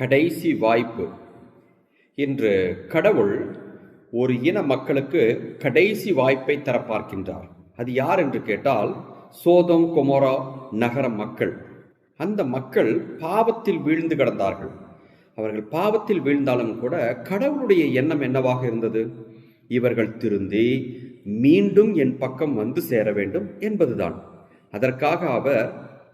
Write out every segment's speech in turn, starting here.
கடைசி வாய்ப்பு. இன்று கடவுள் ஒரு இன மக்களுக்கு கடைசி வாய்ப்பை தர பார்க்கின்றார் அது யார் என்று கேட்டால் சோதம் கொமோரா நகர மக்கள். அந்த மக்கள் பாவத்தில் வீழ்ந்து கிடந்தார்கள். அவர்கள் பாவத்தில் வீழ்ந்தாலும் கூட கடவுளுடைய எண்ணம் என்னவாக இருந்தது? இவர்கள் திருந்தி மீண்டும் என் பக்கம் வந்து சேர வேண்டும் என்பதுதான். அதற்காக அவர்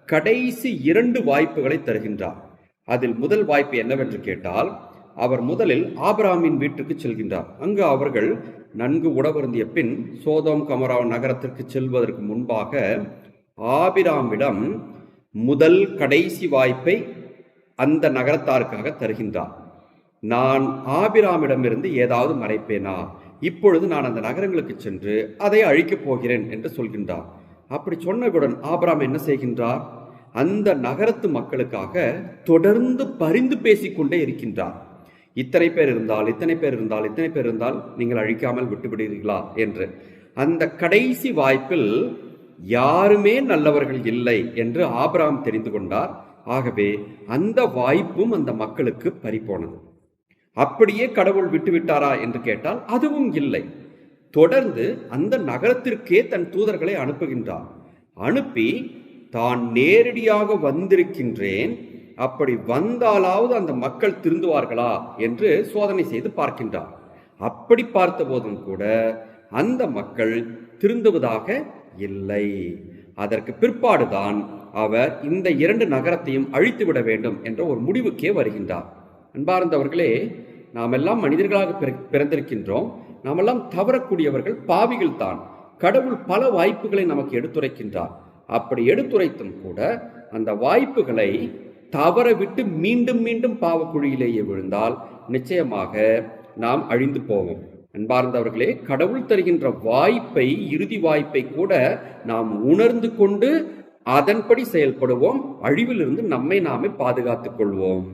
கடைசி இரண்டு வாய்ப்புகளை தருகின்றார். அதில் முதல் வாய்ப்பு என்னவென்று கேட்டால் அவர் முதலில் ஆபராமின் வீட்டுக்கு செல்கின்றார். அங்கு அவர்கள் நன்கு உடவருந்திய பின் சோதோம் கமரா நகரத்திற்கு செல்வதற்கு முன்பாக ஆபிராமிடம் முதல் கடைசி வாய்ப்பை அந்த நகரத்தாருக்காக தருகின்றார். நான் ஆபிராமிடமிருந்து ஏதாவது மறைப்பேனா? இப்பொழுது நான் அந்த நகரங்களுக்கு சென்று அதை அழிக்கப் போகிறேன் என்று சொல்கின்றார். அப்படி சொன்னவுடன் ஆபராம் என்ன செய்கின்றார்? அந்த நகரத்து மக்களுக்காக தொடர்ந்து பரிந்து பேசிக்கொண்டே இருக்கின்றார். இத்தனை பேர் இருந்தால் இத்தனை பேர் இருந்தால் இத்தனை பேர் இருந்தால் நீங்கள் அழிக்காமல் விட்டுவிடுகிறீர்களா என்று. அந்த கடைசி வாய்ப்பில் யாருமே நல்லவர்கள் இல்லை என்று ஆபராம் தெரிந்து கொண்டார். ஆகவே அந்த வாய்ப்பும் அந்த மக்களுக்கு பறிபோனது. அப்படியே கடவுள் விட்டுவிட்டாரா என்று கேட்டால் அதுவும் இல்லை. தொடர்ந்து அந்த நகரத்திற்கே தன் தூதர்களை அனுப்புகின்றார். அனுப்பி தான் நேரடியாக வந்திருக்கின்றேன். அப்படி வந்தாலாவது அந்த மக்கள் திருந்துவார்களா என்று சோதனை செய்து பார்க்கின்றார். அப்படி பார்த்த போதும் கூட அந்த மக்கள் திருந்துவதாக இல்லை. அதற்கு பிற்பாடுதான் அவர் இந்த இரண்டு நகரத்தையும் அழித்துவிட வேண்டும் என்ற ஒரு முடிவுக்கே வருகின்றார். அன்பார்ந்தவர்களே நாம் எல்லாம் மனிதர்களாக பிற- பிறந்திருக்கின்றோம். நாமெல்லாம் தவறக்கூடியவர்கள் பாவிகள் தான் கடவுள் பல வாய்ப்புகளை நமக்கு எடுத்துரைக்கின்றார். அப்படி எடுத்துரைத்தும் கூட அந்த வாய்ப்புகளை தவற விட்டு மீண்டும் மீண்டும் பாவக்குழியிலேயே விழுந்தால் நிச்சயமாக நாம் அழிந்து போவோம். அன்பார்ந்தவர்களே கடவுள் தருகின்ற வாய்ப்பை இறுதி வாய்ப்பை கூட நாம் உணர்ந்து கொண்டு அதன்படி செயல்படுவோம். அழிவிலிருந்து நம்மை நாமே பாதுகாத்துக் கொள்வோம்.